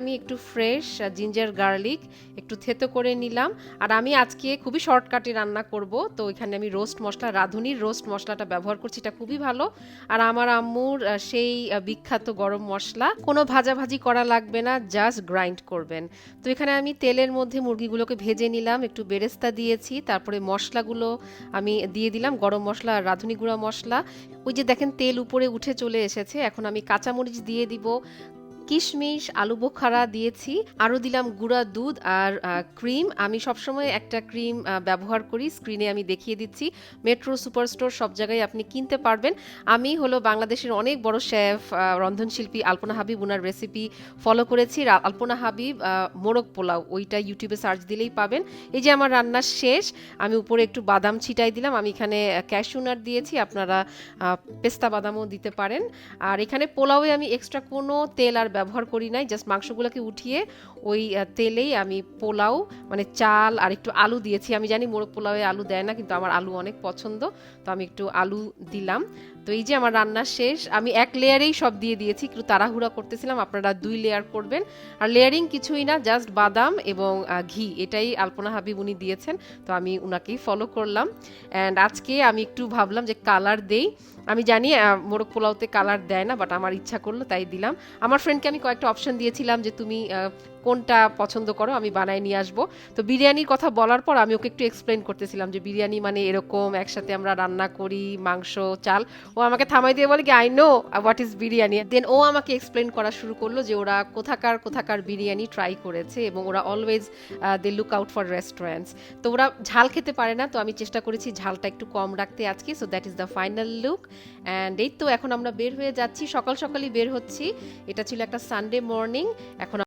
আমি একটু fresh ginger garlic একটু থেতো করে নিলাম। আর আমি আজকে খুবই শর্টকাটে রান্না করব, তো এখানে আমি রোস্ট মশলা, রাঁধুনির রোস্ট মশলাটা ব্যবহার করছি, এটা খুবই ভালো। আর আমার আম্মুর সেই বিখ্যাত গরম মশলা, কোনো ভাজাভাজি করা লাগবে না জাস্ট গ্রাইন্ড করবেন। তো এখানে আমি তেলের মধ্যে মুরগিগুলোকে ভেজে নিলাম, একটু বেরেস্তা দিয়েছি, তারপরে মশলাগুলো আমি দিয়ে দিলাম, গরম মশলা আর রাঁধুনি গুঁড়া মশলা। ওই যে দেখেন তেল উপরে উঠে চলে এসেছে, এখন আমি কাঁচামরিচ দিয়ে দিব কিশমিশ, আলু বোখারা দিয়েছি। আরও দিলাম গুঁড়া দুধ আর ক্রিম। আমি সবসময় একটা ক্রিম ব্যবহার করি। স্ক্রিনে আমি দেখিয়ে দিচ্ছি। মেট্রো সুপারস্টোর সব জায়গায় আপনি কিনতে পারবেন। আমি হলো বাংলাদেশের অনেক বড় শেফ রন্ধনশিল্পী আলপনা হাবিব ওনার রেসিপি ফলো করেছি। আলপনা হাবিব মোরগ পোলাও, ওইটা ইউটিউবে সার্চ দিলেই পাবেন। এই যে আমার রান্না শেষ, আমি উপরে একটু বাদাম ছিটাই দিলাম। আমি এখানে ক্যাশুনার দিয়েছি। আপনারা পেস্তা বাদামও দিতে পারেন। আর এখানে পোলাওয়ে আমি এক্সট্রা কোনো তেল আর ব্যবহার করি নাই জাস্ট মাংসগুলোকে উঠিয়ে ওই তেলেই আমি পোলাও মানে চাল আর একটু আলু দিয়েছি। আমি জানি মোরগ পোলাওয়ে আলু দেয় না, কিন্তু আমার আলু অনেক পছন্দ, তো আমি একটু আলু দিলাম। তো এই যে আমার রান্না শেষ, আমি এক লেয়ারেই সব দিয়ে দিয়েছি, একটু তাড়াহুড়া করতেছিলাম, আপনারা দুই লেয়ার করবেন। আর লেয়ারিং কিছুই না জাস্ট বাদাম এবং ঘি, এটাই আলপনা হাবিব উনি দিয়েছেন, তো আমি উনাকেই ফলো করলাম। অ্যান্ড আজকে আমি একটু ভাবলাম যে কালার দেই। আমি জানি মোরগ পোলাওতে কালার দেয় না বাট আমার ইচ্ছা করল তাই দিলাম। আমার ফ্রেন্ডকে আমি কয়েকটা অপশন দিয়েছিলাম যে তুমি কোনটা পছন্দ করো, আমি বানায় নিয়ে আসব। তো বিরিয়ানির কথা বলার পর আমি ওকে একটু এক্সপ্লেন করতেছিলাম যে বিরিয়ানি মানে এরকম, একসাথে আমরা রান্না করি, মাংস, চাল। ও আমাকে থামাই দিয়ে বলে কি I know what is biryani. Then ও আমাকে এক্সপ্লেন করা শুরু করল যে ওরা কোথাকার কোথাকার বিরিয়ানি ট্রাই করেছে এবং ওরা always they look out for restaurants তো ওরা ঝাল খেতে পারে না, তো আমি চেষ্টা করেছি ঝালটা একটু কম রাখতে আজকে। So that is the final look and এই তো এখন আমরা বের হয়ে যাচ্ছি, সকাল সকালই বের হচ্ছি। এটা ছিল একটা সানডে মর্নিং এখন